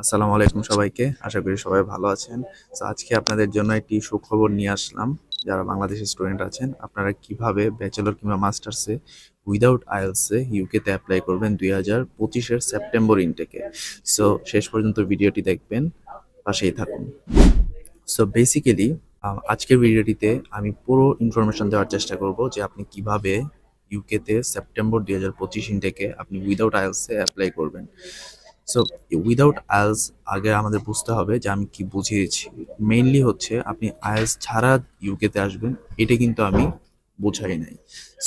আসসালামু আলাইকুম সবাইকে। আশা করি সবাই ভালো আছেন। তো আজকে আপনাদের জন্য একটি সুখবর নিয়ে আসলাম। যারা বাংলাদেশের স্টুডেন্ট আছেন, আপনারা কীভাবে ব্যাচেলর কিংবা মাস্টার্সে উইদাউট আইএলসে ইউকেতে অ্যাপ্লাই করবেন দুই হাজার পঁচিশের সেপ্টেম্বর ইনটেকে সো শেষ পর্যন্ত ভিডিওটি দেখবেন, পাশেই থাকুন। সো বেসিক্যালি আজকের ভিডিওটিতে আমি পুরো ইনফরমেশন দেওয়ার চেষ্টা করব যে আপনি কীভাবে ইউকেতে সেপ্টেম্বর দুই হাজার পঁচিশ ইনটেকে আপনি উইদাউট আইএলসে অ্যাপ্লাই করবেন। সো উইদাউট আয়েলস আগে আমাদের বুঝতে হবে যে আমি কি বুঝিয়েছি। মেইনলি হচ্ছে আপনি আইএলস ছাড়া ইউকেতে আসবেন, এটা কিন্তু আমি বোঝাই নাই।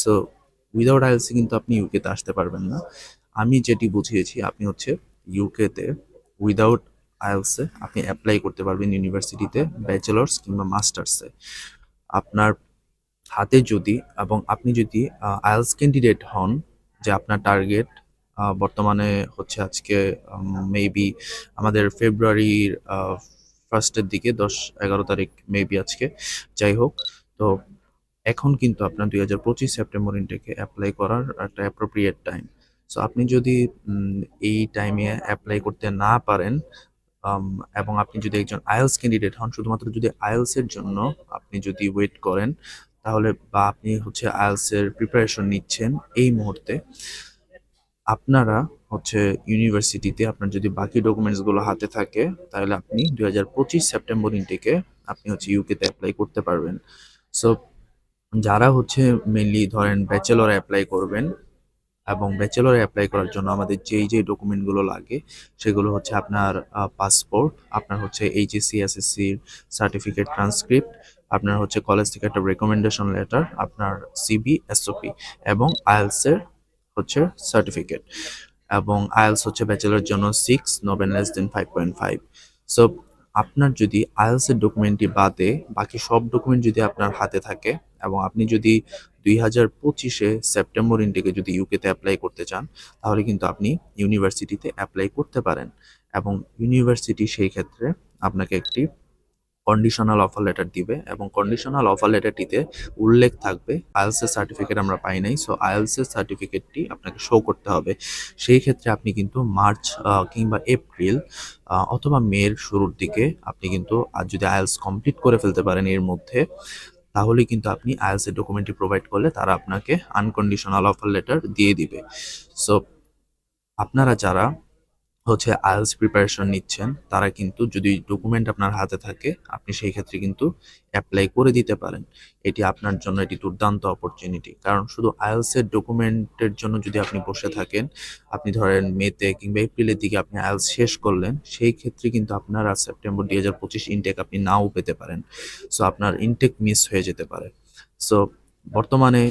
সো উইদাউট আইএলসে কিন্তু আপনি ইউকেতে আসতে পারবেন না। আমি যেটি বুঝিয়েছি, আপনি হচ্ছে ইউকেতে উইদাউট আয়েলসে আপনি অ্যাপ্লাই করতে পারবেন ইউনিভার্সিটিতে ব্যাচেলার্স কিংবা মাস্টার্সে আপনার হাতে যদি এবং আপনি যদি আইএলস ক্যান্ডিডেট হন, যে আপনার টার্গেট বর্তমানে হচ্ছে আজকে মেবি আমাদের ফেব্রুয়ারির ফার্স্টের দিকে, দশ এগারো তারিখ মেবি আজকে, যাই হোক। তো এখন কিন্তু আপনার দুই হাজার পঁচিশ সেপ্টেম্বর ইনটেকে অ্যাপ্লাই করার একটা অ্যাপ্রোপ্রিয়েট টাইম সো আপনি যদি এই টাইমে অ্যাপ্লাই করতে না পারেন এবং আপনি যদি একজন আইএলস ক্যান্ডিডেট হন, শুধুমাত্র যদি আইএলস এর জন্য আপনি যদি ওয়েট করেন, তাহলে বা আপনি হচ্ছে আইএলস এর প্রিপারেশন নিচ্ছেন, এই মুহূর্তে আপনারা হচ্ছে ইউনিভার্সিটিতে আপনার যদি বাকি ডকুমেন্টসগুলো হাতে থাকে, তাহলে আপনি দুই হাজার পঁচিশ সেপ্টেম্বর ইনটেকে আপনি হচ্ছে ইউকেতে অ্যাপ্লাই করতে পারবেন। সো যারা হচ্ছে মেনলি ধরেন ব্যাচেলর অ্যাপ্লাই করবেন এবং ব্যাচেলর অ্যাপ্লাই করার জন্য আমাদের যেই যেই ডকুমেন্টগুলো লাগে, সেগুলো হচ্ছে আপনার পাসপোর্ট আপনার হচ্ছে এইচএসসি এসএসসির সার্টিফিকেট ট্রান্সক্রিপ্ট আপনার হচ্ছে কলেজ থেকে একটা রেকমেন্ডেশন লেটার আপনার সিবি এসওপি এবং আইএলসের হচ্ছে সার্টিফিকেট এবং আইএলস হচ্ছে ব্যাচেলর জন্য six নবেন less than five point five so আপনার যদি আয়েলসের ডকুমেন্টটি বাদে বাকি সব ডকুমেন্ট যদি আপনার হাতে থাকে এবং আপনি যদি দুই হাজার পঁচিশে সেপ্টেম্বর ইনটেকে যদি ইউকেতে অ্যাপ্লাই করতে চান, তাহলে কিন্তু আপনি ইউনিভার্সিটিতে অ্যাপ্লাই করতে পারেন এবং ইউনিভার্সিটি সেই ক্ষেত্রে আপনাকে একটি কন্ডিশনাল অফার লেটার দিবে এবং কন্ডিশনাল অফার লেটারটিতে উল্লেখ থাকবে আইএলস এর সার্টিফিকেট আমরা পাই নাই সো আইএলস এর সার্টিফিকেটটি আপনাকে শো করতে হবে। সেই ক্ষেত্রে আপনি কিন্তু মার্চ কিংবা এপ্রিল অথবা মের শুরুর দিকে আপনি কিন্তু আর যদি আইএলস কমপ্লিট করে ফেলতে পারেন এর মধ্যে, তাহলে কিন্তু আপনি আইএলস এর ডকুমেন্টটি প্রোভাইড করলে তারা আপনাকে আনকন্ডিশনাল অফার লেটার দিয়ে দিবে। সো আপনারা যারা হচ্ছে আইএলস প্রিপারেশন নিচ্ছেন, তারা কিন্তু যদি ডকুমেন্ট আপনার হাতে থাকে, আপনি সেই ক্ষেত্রে কিন্তু অ্যাপ্লাই করে দিতে পারেন। এটি আপনার জন্য এটি দুর্দান্ত অপরচুনিটি কারণ শুধু আইএলস ডকুমেন্টের জন্য যদি আপনি বসে থাকেন, আপনি ধরেন মেতে কিংবা এপ্রিলের দিকে আপনি আইএলস শেষ করলেন, সেই ক্ষেত্রে কিন্তু আপনারা সেপ্টেম্বর দুই হাজার পঁচিশ ইনটেক আপনি নাও পেতে পারেন। সো আপনার ইনটেক মিস হয়ে যেতে পারে। সো বর্তমানে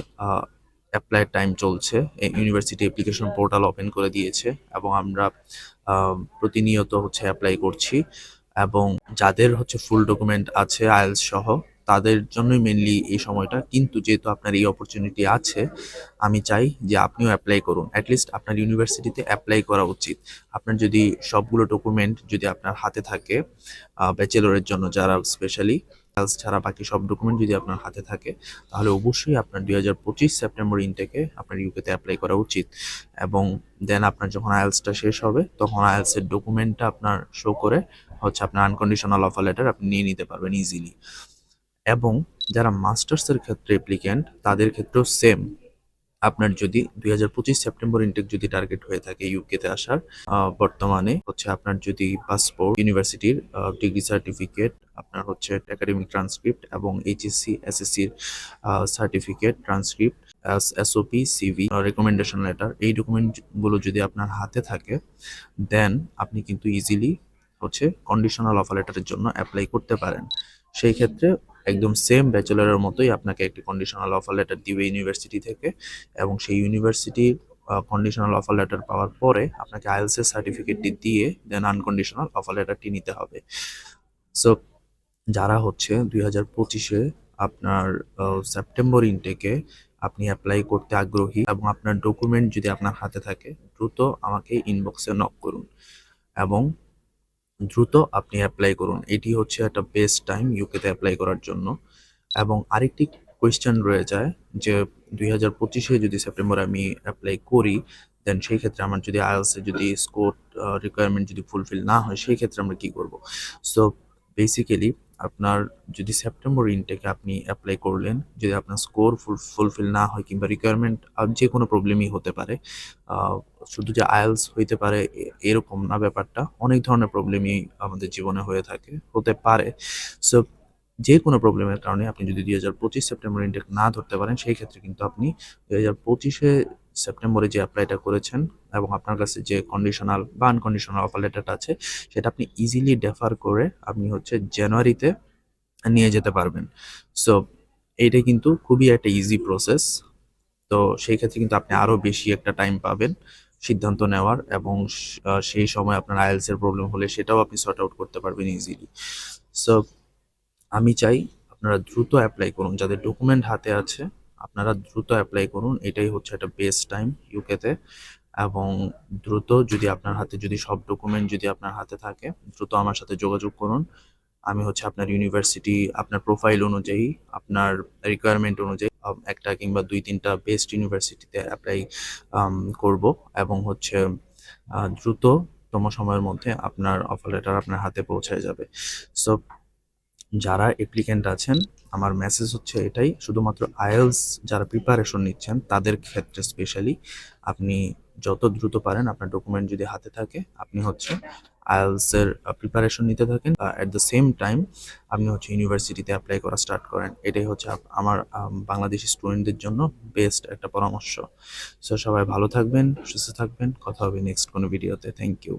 অ্যাপ্লাই টাইম চলছে। ইউনিভার্সিটি অ্যাপ্লিকেশন পোর্টাল ওপেন করে দিয়েছে এবং আমরা প্রতিনিয়ত হচ্ছে অ্যাপ্লাই করছি এবং যাদের হচ্ছে ফুল ডকুমেন্ট আছে আইএলস সহ, তাদের জন্যই মেনলি এই সময়টা। কিন্তু যেহেতু আপনার এই অপরচুনিটি আছে, আমি চাই যে আপনিও অ্যাপ্লাই করুন। অ্যাটলিস্ট আপনার ইউনিভার্সিটিতে অ্যাপ্লাই করা উচিত। আপনার যদি সবগুলো ডকুমেন্ট যদি আপনার হাতে থাকে ব্যাচেলরের জন্য যারা স্পেশালি আইএলস ছাড়া বাকি সব ডকুমেন্ট যদি আপনার হাতে থাকে, তাহলে অবশ্যই আপনার দুই হাজার পঁচিশ সেপ্টেম্বর ইনটেকে আপনার ইউকেতে অ্যাপ্লাই করা উচিত। এবং দেন আপনার যখন আয়েলসটা শেষ হবে, তখন আয়েলসের ডকুমেন্টটা আপনার শো করে হচ্ছে আপনার আনকন্ডিশনাল অফার লেটার আপনি নিয়ে নিতে পারবেন ইজিলি এবং যারা মাস্টার্সের ক্ষেত্রে অ্যাপ্লিক্যান্ট তাদের ক্ষেত্রেও সেম আপনার যদি দুই হাজার পঁচিশ সেপ্টেম্বর ইনটেক যদি টার্গেট হয়ে থাকে ইউকেতে আসার বর্তমানে হচ্ছে আপনার যদি পাসপোর্ট ইউনিভার্সিটির ডিগ্রি সার্টিফিকেট আপনার হচ্ছে একাডেমিক ট্রান্সক্রিপ্ট এবং এইচএসসি এসএসসির certificate transcript SOP CV recommendation letter এই ডকুমেন্টগুলো যদি আপনার হাতে থাকে দেন আপনি কিন্তু ইজিলি হচ্ছে কন্ডিশনাল অফার লেটারের জন্য অ্যাপ্লাই করতে পারেন। সেই ক্ষেত্রে একদম সেম ব্যাচেলারের মতোই আপনাকে একটি কন্ডিশনাল অফার লেটার দিবে ইউনিভার্সিটি থেকে এবং সেই ইউনিভার্সিটির কন্ডিশনাল অফার লেটার পাওয়ার পরে আপনাকে আইএলস এর সার্টিফিকেটটি দিয়ে দেন আনকন্ডিশনাল অফার লেটারটি নিতে হবে। সো যারা হচ্ছে দুই হাজার পঁচিশে আপনার সেপ্টেম্বর ইনটেকে আপনি অ্যাপ্লাই করতে আগ্রহী এবং আপনার ডকুমেন্ট যদি আপনার হাতে থাকে, দ্রুত আমাকে ইনবক্সে নক করুন এবং দ্রুত আপনি অ্যাপ্লাই করুন। এটি হচ্ছে একটা বেস্ট টাইম ইউকেতে অ্যাপ্লাই করার জন্য। এবং আরেকটি কোয়েশ্চেন রয়ে যায় যে দুই হাজার পঁচিশে যদি সেপ্টেম্বর আমি অ্যাপ্লাই করি দেন সেই ক্ষেত্রে আমার যদি আইএলসে যদি স্কোর রিকোয়ারমেন্ট যদি ফুলফিল না হয়, সেই ক্ষেত্রে আমরা কি করব? সো বেসিক্যালি আপনার যদি সেপ্টেম্বর ইনটেকে আপনি অ্যাপ্লাই করলেন, যদি আপনার স্কোর ফুল ফুলফিল না হয় কিংবা রিকোয়ারমেন্ট যে কোনো প্রবলেমই হতে পারে শুধু যে আইএলস হইতে পারে এরকম না ব্যাপারটা, অনেক ধরনের প্রবলেমই আমাদের জীবনে হয়ে থাকে, হতে পারে। সো যে কোনো প্রবলেমের কারণে আপনি যদি দুই হাজার পঁচিশ সেপ্টেম্বর ইনটেক না ধরতে পারেন, সেই ক্ষেত্রে কিন্তু আপনি দুই হাজার পঁচিশে সেপ্টেম্বরে যে অ্যাপ্লাইটা করেছেন এবং আপনার কাছে যে কন্ডিশনাল বা আনকন্ডিশনাল অফার লেটারটা আছে, সেটা আপনি ইজিলি ডেফার করে আপনি হচ্ছে জানুয়ারিতে নিয়ে যেতে পারবেন। সো এইটা কিন্তু খুবই একটা ইজি প্রসেস তো সেই ক্ষেত্রে কিন্তু আপনি আরও বেশি একটা টাইম পাবেন সিদ্ধান্ত নেওয়ার এবং সেই সময় আপনার আইএলস এর প্রবলেম হলে সেটাও আপনি সর্ট আউট করতে পারবেন ইজিলি সো আমি চাই আপনারা দ্রুত অ্যাপ্লাই করুন। যাদের ডকুমেন্ট হাতে আছে আপনারা দ্রুত অ্যাপ্লাই করুন, এটাই হচ্ছে একটা বেস্ট টাইম ইউকেতে এবং দ্রুত যদি আপনার হাতে যদি সব ডকুমেন্ট যদি আপনার হাতে থাকে, দ্রুত আমার সাথে যোগাযোগ করুন। আমি হচ্ছে আপনার ইউনিভার্সিটি আপনার প্রোফাইল অনুযায়ী, আপনার রিকোয়ারমেন্ট অনুযায়ী একটা কিংবা দুই তিনটা বেস্ট ইউনিভার্সিটিতে অ্যাপ্লাই করব। এবং হচ্ছে দ্রুততম সময়ের মধ্যে আপনার অফার লেটার আপনার হাতে পৌঁছায় যাবে। সো যারা অ্যাপ্লিক্যান্ট আছেন আমার মেসেজ হচ্ছে এটাই, শুধুমাত্র আইএলস যারা প্রিপারেশন নিচ্ছেন, তাদের ক্ষেত্রে স্পেশালি আপনি যত দ্রুত পারেন, আপনার ডকুমেন্ট যদি হাতে থাকে, আপনি হচ্ছে আইএলস এর প্রিপারেশন নিতে থাকেন। অ্যাট দ্য সেম টাইম আপনি হচ্ছে ইউনিভার্সিটিতে অ্যাপ্লাই করা স্টার্ট করেন। এটাই হচ্ছে আমার বাংলাদেশি স্টুডেন্টদের জন্য বেস্ট একটা পরামর্শ। সো সবাই ভালো থাকবেন, সুস্থ থাকবেন। কথা হবে নেক্সট কোনো ভিডিওতে থ্যাংক ইউ